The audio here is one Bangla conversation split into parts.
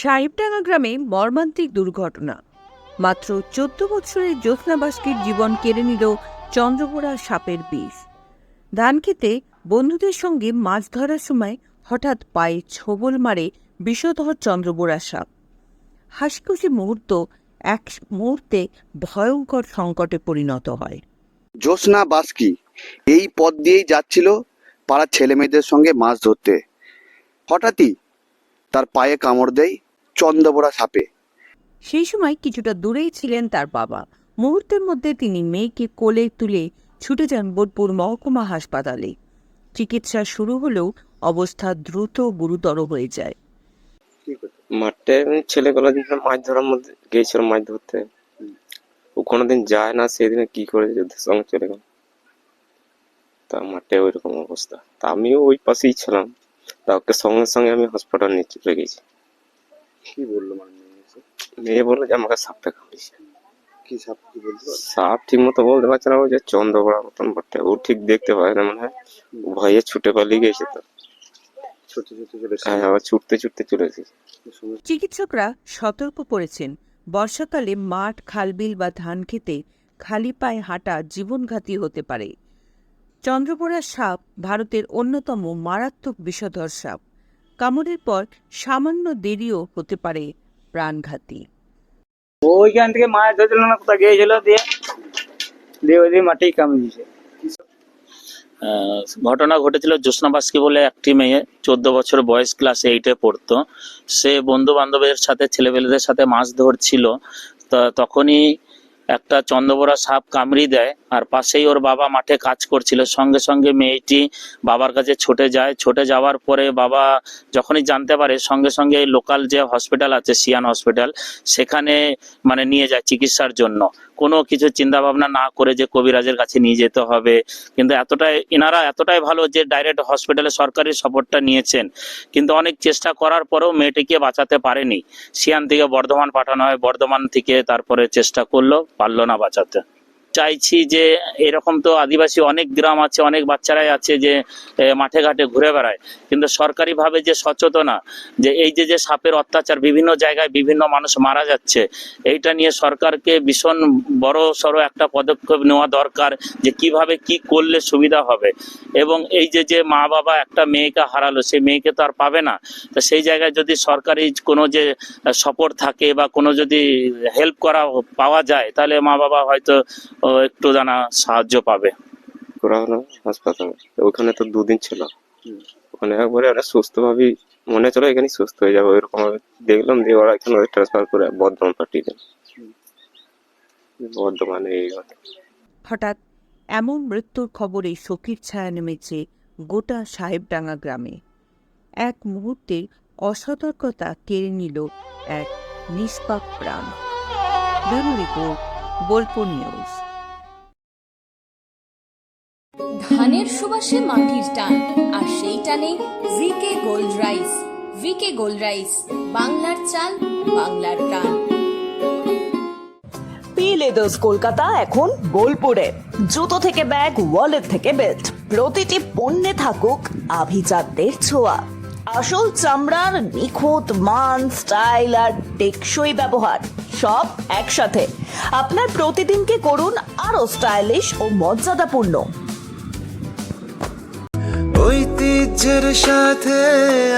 সাহেবডাঙ্গা গ্রামে মর্মান্তিক দুর্ঘটনা। মাত্র চোদ্দ বছরের জ্যোৎস্নাবাসীর জীবন কেড়ে নিল চন্দ্রপোড়া সাপের বিষ ধান খেতে বন্ধুদের সঙ্গে মাছ ধরার সময় হঠাৎ পায়ে ছোবল মারে বিষধর চন্দ্রবোড়া সাপ। হাসিখুশি মুহূর্ত এক মুহূর্তে ভয়ঙ্কর সংকটে পরিণত হয়। জ্যোৎস্না বাস্কি এই পথ দিয়েই যাচ্ছিল পাড়ার ছেলে মেয়েদের সঙ্গে মাছ ধরতে। হঠাৎই তার পায়ে কামড় দেয় চন্দ্রবোড়া সাপে। সেই সময় কিছুটা দূরেই ছিলেন তার বাবা। মুহূর্তের মধ্যে তিনি মেয়েকে কোলে তুলে ছুটে যান বোলপুর মহকুমা হাসপাতালে। চিকিৎসা শুরু হলেও অবস্থা দ্রুত গুরুতর হয়ে যায়। মাঠে ছেলেগুলো মাছ ধরার মধ্যে গিয়েছিল মাছ ধরতে ও কোনোদিন যায় না সেদিনে কি করে যুদ্ধের সঙ্গে চলে গেল। তা মাঠে ওইরকম অবস্থা। তা আমিও ওই পাশেই ছিলাম। তা ওকে সঙ্গে সঙ্গে আমি হসপিটাল নিয়ে চলে গেছি। কি বলল মানে মেয়ে বলল যে আমাকে সাপটা কামড়েছে কি সাপ কি সাপ ঠিক মতো বলতে পারছে না ওই যে চন্দ্রবড়া মতন বটে ও ঠিক দেখতে পায় না মনে হয় ভয়ে ছুটে পালিয়ে গেছে তো। হ্যাঁ ছুটতে ছুটতে চলে এসেছে। চিকিৎসকরা সতর্ক করেছেন বর্ষাকালে মাঠ খালবিল বা ধান খেতে খালি পায়ে হাঁটা জীবনঘাতী হতে পারে। চন্দ্রপোড়া সাপ ভারতের অন্যতম মারাত্মক বিষধর সাপ। কামড়ের পর সামান্য দেরিও হতে পারে প্রাণঘাতী। ওইখান থেকে মাছ ধরছিল না কোথাও গিয়েছিল দিয়ে দিয়ে ওই দিয়ে মাটি কামড়ে দিয়েছে। আহ, ঘটনা ঘটেছিল জ্যোৎস্নাবাসকি বলে একটি মেয়ে চোদ্দ বছর বয়স ক্লাস এইটে পড়তো। সে বন্ধু বান্ধবের সাথে ছেলেপেলেদের সাথে মাছ ধরছিল। তা তখনই একটা চন্দ্রবড়া সাপ কামড়ি দেয় আর পাশেই ওর বাবা মাঠে কাজ করছিল। সঙ্গে সঙ্গে মেয়েটি বাবার কাছে ছুটে যায়। ছুটে যাওয়ার পরে বাবা যখনই জানতে পারে, সঙ্গে সঙ্গে লোকাল যে হসপিটাল আছে, সিয়ান হসপিটাল, সেখানে মানে নিয়ে যায় চিকিৎসার জন্য। কোনো কিছু চিন্তা ভাবনা না করে যে কবিরাজের কাছে নিয়ে যেতে হবে। কিন্তু এতটাই, এনারা এতটাই ভালো যে ডাইরেক্ট হসপিটালে সরকারি সাপোর্টটা নিয়েছেন। কিন্তু অনেক চেষ্টা করার পরেও মেয়েটিকে বাঁচাতে পারেনি। সিয়ান থেকে বর্ধমান পাঠানো হয়। বর্ধমান থেকে তারপরে চেষ্টা করল। পারল না বাঁচাতে। চাইছি যে এরকম তো আদিবাসী অনেক গ্রাম আছে, অনেক বাচ্চারাই আছে যে মাঠে ঘাটে ঘুরে বেড়ায়। কিন্তু সরকারিভাবে যে সচেতনা, যে এই যে যে সাপের অত্যাচার বিভিন্ন জায়গায় বিভিন্ন মানুষ মারা যাচ্ছে, এইটা নিয়ে সরকারকে ভীষণ বড় সড়ো একটা পদক্ষেপ নেওয়া দরকার যে কীভাবে কি করলে সুবিধা হবে। এবং এই যে যে মা বাবা একটা মেয়েকে হারালো, সেই মেয়েকে তো আর পাবে না। তো সেই জায়গায় যদি সরকারি কোনো যে সাপোর্ট থাকে বা কোনো যদি হেল্প করা, পাওয়া যায়, তাহলে মা বাবা হয়তো একটু জানা সাহায্য পাবে। করা হলো হাসপাতালে। তো ওখানে তো দুদিন ছিল। ওখানে একবারে ওরা সুস্থ ভাবেই মনে চলো এখানে সুস্থ হয়ে যাবে। ওইরকম ভাবে দেখলাম যে ওরা এখানে ট্রান্সফার করে বর্ধমান পাঠিয়ে দেন বর্ধমানে এই। হঠাৎ এমন মৃত্যুর খবরে শোকের ছায়া নেমেছে গোটা সাহেবডাঙ্গা গ্রামে। এক মুহূর্তে অসতর্কতা কেড়ে নিল এক নিষ্পাপ প্রাণ। Bureau report Bolpur news. সুবাসে মাটির টান, আর সেই টানে VK gold rice, VK gold rice, বাংলার চাল, বাংলার প্রাণ। লেদার্স কলকাতা এখন বোলপুরে। জুতো থেকে ব্যাগ ওয়ালেট থেকে বেল্ট প্রতিটি পণ্যে থাকুক আভিজাতদের ছোঁয়া। আসল চামড়ার নিখুঁত মান স্টাইল আর টেকসই ব্যবহার, সব একসাথে। আপনার প্রতিদিনকে করুন আরও স্টাইলিশ ও মর্যাদাপূর্ণ। ঐতিহ্যের সাথে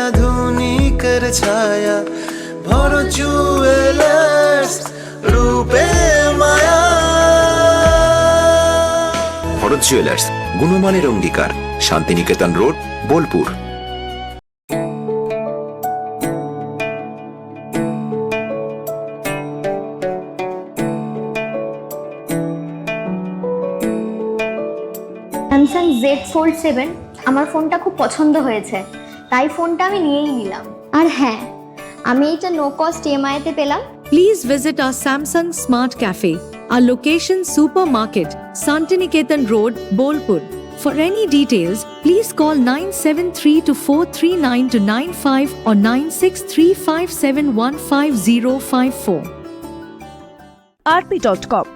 আধুনিকের ছায়া ভরো জুয়েলার্স রূপে মায়া। ভরত জুয়েলার্স গুণমানের অঙ্গীকার Shantiniketan road Bolpur. Samsung Z fold seven আমার ফোনটা খুব পছন্দ হয়েছে তাই ফোনটা আমি নিয়েই নিলাম আর হ্যাঁ আমি এটা নো কস্ট ইএমআইতে পেলাম Please visit our Samsung Smart Cafe, our location supermarket, Santiniketan Road, Bolpur. For any details, please call 973 439 95 or 96357155054. RP dot com